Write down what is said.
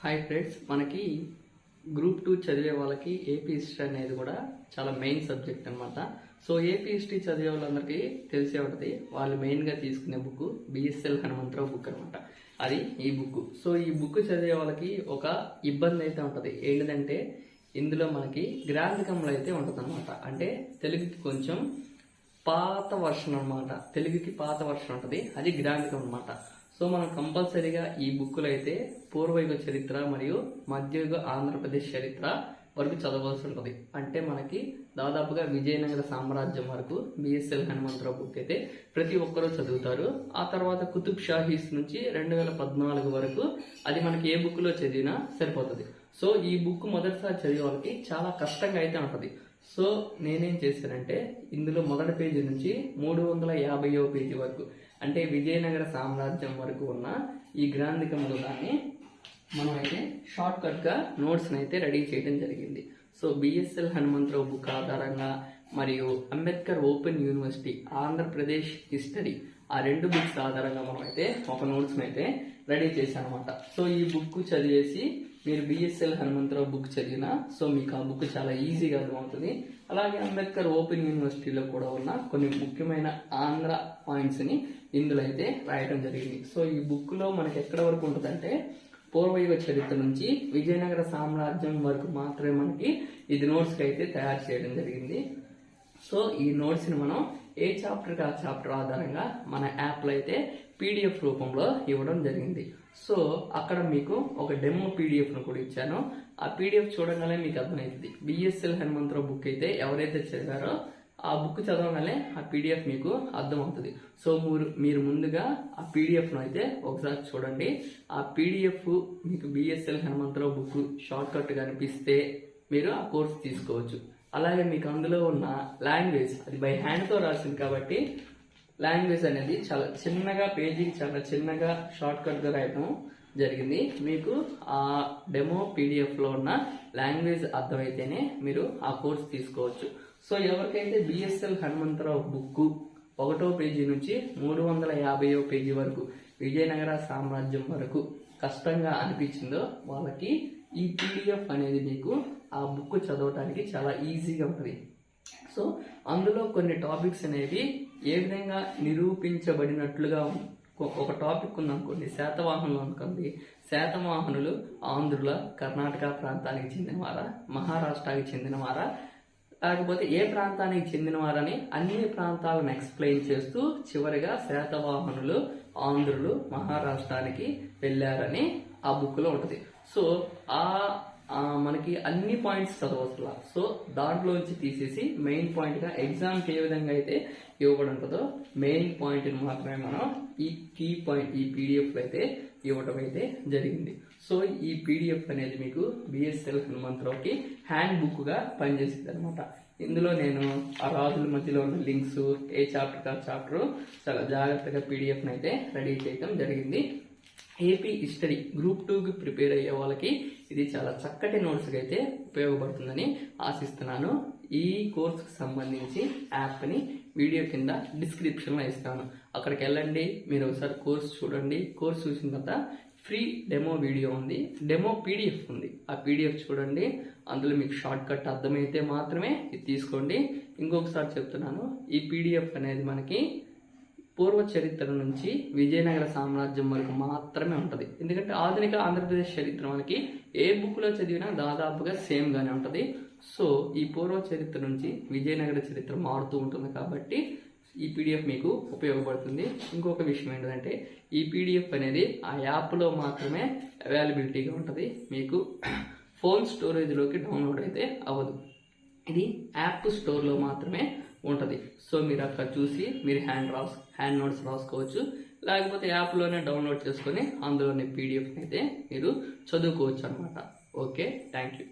Hi friends మనకి group two చదివే వాళ్ళకి ఏపీ హిస్టరీ అనేది కూడా చాలా మెయిన్ సబ్జెక్ట్ అన్నమాట. సో ఏపీ హిస్టరీ చదివే వాళ్ళందరికీ తెలిసే ఉంటుంది వాళ్ళు మెయిన్గా తీసుకునే బుక్ బిఎస్ఎల్ హనుమంతరావు బుక్ అనమాట అది ఈ బుక్ సో ఈ బుక్ చదివే వాళ్ళకి ఒక ఇబ్బంది అయితే ఉంటుంది. ఏంటిదంటే ఇందులో మనకి గ్రాంధికములు అయితే ఉంటుంది అంటే తెలుగుకి కొంచెం పాత వర్షన్ అన్నమాట. తెలుగుకి పాత వర్షన్ ఉంటుంది. అది గ్రాంధికం అనమాట సో మనం కంపల్సరీగా ఈ బుక్కులు అయితే పూర్వయుగ చరిత్ర మరియు మధ్యయుగ ఆంధ్రప్రదేశ్ చరిత్ర వరకు చదవాల్సి ఉంటుంది. అంటే మనకి దాదాపుగా విజయనగర సామ్రాజ్యం వరకు బిఎస్ఎల్ హనుమంతరావు బుక్ అయితే ప్రతి ఒక్కరూ చదువుతారు. ఆ తర్వాత కుతుబ్ షాహీస్ నుంచి రెండు వేల పద్నాలుగు వరకు అది మనకి ఏ బుక్లో చదివినా సరిపోతుంది. సో ఈ బుక్ మొదటిసారి చదివే వాళ్ళకి చాలా కష్టంగా అయితే ఉంటుంది. సో నేనేం చేశానంటే ఇందులో మొదటి పేజీ నుంచి మూడు వందల యాభైవ పేజీ వరకు అంటే విజయనగర సామ్రాజ్యం వరకు ఉన్న ఈ గ్రాంధికంలో దాన్ని మనం అయితే షార్ట్ కట్గా నోట్స్ని అయితే రెడీ చేయడం జరిగింది. సో బిఎస్ఎల్ హనుమంతరావు బుక్ ఆధారంగా మరియు Ambedkar open university Andhra Pradesh history ఆ రెండు బుక్స్ ఆధారంగా మనం అయితే ఒక నోట్స్ని అయితే రెడీ చేశానమాట. సో ఈ బుక్ చదివేసి మీరు బిఎస్ఎల్ హనుమంతరావు బుక్ చదివినా సో మీకు ఆ బుక్ చాలా ఈజీగా అర్థమవుతుంది. అలాగే అంబేద్కర్ ఓపెన్ యూనివర్సిటీలో కూడా ఉన్న కొన్ని ముఖ్యమైన ఆంధ్ర పాయింట్స్ని ఇందులో అయితే రాయడం జరిగింది. సో ఈ బుక్లో మనకి ఎక్కడ వరకు ఉంటుందంటే పూర్వయుగ చరిత్ర నుంచి విజయనగర సామ్రాజ్యం వరకు మాత్రమే మనకి ఇది నోట్స్కి అయితే తయారు చేయడం జరిగింది. సో ఈ నోట్స్ని మనం ఏ చాప్టర్కి ఆ చాప్టర్ ఆధారంగా మన యాప్లో అయితే పీడిఎఫ్ రూపంలో ఇవ్వడం జరిగింది. సో అక్కడ మీకు ఒక డెమో పీడిఎఫ్ను కూడా ఇచ్చాను. ఆ పీడిఎఫ్ చూడగానే మీకు అర్థమవుతుంది. బిఎస్ఎల్ హనుమంతరావు బుక్ అయితే ఎవరైతే చదివారో ఆ బుక్ చదవగానే ఆ పీడిఎఫ్ మీకు అర్థమవుతుంది. సో మీరు మీరు ముందుగా ఆ పీడిఎఫ్ను అయితే ఒకసారి చూడండి. ఆ పీడిఎఫ్ మీకు బిఎస్ఎల్ హనుమంతరావు బుక్ షార్ట్కట్ కనిపిస్తే మీరు ఆ కోర్స్ తీసుకోవచ్చు. అలాగే మీకు అందులో ఉన్న లాంగ్వేజ్ అది బై హ్యాండ్తో రాసింది కాబట్టి లాంగ్వేజ్ అనేది చాలా చిన్నగా పేజీకి చాలా చిన్నగా షార్ట్ కట్గా రాయటం జరిగింది. మీకు ఆ డెమో పీడిఎఫ్లో ఉన్న లాంగ్వేజ్ అర్థమైతేనే మీరు ఆ కోర్స్ తీసుకోవచ్చు. సో ఎవరికైతే బిఎస్ఎల్ హనుమంతరావు బుక్ ఒకటో పేజీ నుంచి మూడు వందల యాభైవ పేజీ వరకు విజయనగర సామ్రాజ్యం వరకు కష్టంగా అనిపించిందో వాళ్ళకి ఈ పీడిఎఫ్ అనేది మీకు ఆ బుక్ చదవటానికి చాలా ఈజీగా ఉంటుంది. సో అందులో కొన్ని టాపిక్స్ అనేవి ఏ విధంగా నిరూపించబడినట్లుగా ఒక- టాపిక్ ఉందనుకోండి. శాతవాహనులు అనుకోండి. శాతవాహనులు ఆంధ్రుల కర్ణాటక ప్రాంతానికి చెందినవారా? మహారాష్ట్రకి చెందినవారా? కాకపోతే ఏ ప్రాంతానికి చెందినవారని అన్ని ప్రాంతాలను ఎక్స్ప్లెయిన్ చేస్తూ చివరిగా శాతవాహనులు ఆంధ్రులు మహారాష్ట్రానికి వెళ్ళారని ఆ బుక్లో ఉంటుంది. సో ఆ మనకి అన్ని పాయింట్స్ చదవచ్చులా. సో దాంట్లోంచి తీసేసి మెయిన్ పాయింట్గా ఎగ్జామ్ ఏ విధంగా అయితే ఇవ్వబడి ఉంటుందో మెయిన్ పాయింట్ మాత్రమే మనం ఈ కీ పాయింట్ ఈ పీడిఎఫ్ అయితే ఇవ్వడం అయితే జరిగింది. సో ఈ పీడిఎఫ్ అనేది మీకు బిఎస్ఎల్ హనుమంతరావుకి హ్యాండ్ బుక్గా పనిచేసింది అనమాట ఇందులో నేను ఆ రాజుల మధ్యలో ఉన్న లింక్స్ ఏ చాప్టర్ కా చాప్టర్ చాలా జాగ్రత్తగా పీడిఎఫ్ అయితే రెడీ చేయడం జరిగింది. ఏపీ హిస్టరీ గ్రూప్ టూకి ప్రిపేర్ అయ్యే వాళ్ళకి ఇది చాలా చక్కటి నోట్స్గా అయితే ఉపయోగపడుతుందని ఆశిస్తున్నాను. ఈ కోర్సుకు సంబంధించి యాప్ని వీడియో కింద డిస్క్రిప్షన్లో ఇస్తాను. అక్కడికి వెళ్ళండి మీరు ఒకసారి కోర్స్ చూడండి. కోర్స్ చూసిన తర్వాత ఫ్రీ డెమో వీడియో ఉంది. డెమో పీడిఎఫ్ ఉంది. ఆ పీడిఎఫ్ చూడండి. అందులో మీకు షార్ట్ కట్ అర్థమైతే మాత్రమే ఇది తీసుకోండి. ఇంకొకసారి చెప్తున్నాను ఈ పీడిఎఫ్ అనేది మనకి పూర్వ చరిత్ర నుంచి విజయనగర సామ్రాజ్యం వరకు మాత్రమే ఉంటుంది. ఎందుకంటే ఆధునిక ఆంధ్రప్రదేశ్ చరిత్ర మనకి ఏ బుక్లో చదివినా దాదాపుగా సేమ్ గానే ఉంటుంది. సో ఈ పూర్వ చరిత్ర నుంచి విజయనగర చరిత్ర మారుతూ ఉంటుంది కాబట్టి ఈ పీడిఎఫ్ మీకు ఉపయోగపడుతుంది. ఇంకొక విషయం ఏంటంటే ఈ పీడిఎఫ్ అనేది ఆ యాప్లో మాత్రమే అవైలబిలిటీగా ఉంటుంది. మీకు ఫోన్ స్టోరేజ్లోకి డౌన్లోడ్ అయితే అవ్వదు. ఇది యాప్ స్టోర్లో మాత్రమే ఉంటుంది. సో మీరు అక్కడ చూసి మీరు హ్యాండ్ రాస్ హ్యాండ్ నోట్స్ రాసుకోవచ్చు. లేకపోతే యాప్లోనే డౌన్లోడ్ చేసుకొని అందులోనే పీడిఎఫ్ అయితే మీరు చదువుకోవచ్చు అనమాట ఓకే థ్యాంక్ యూ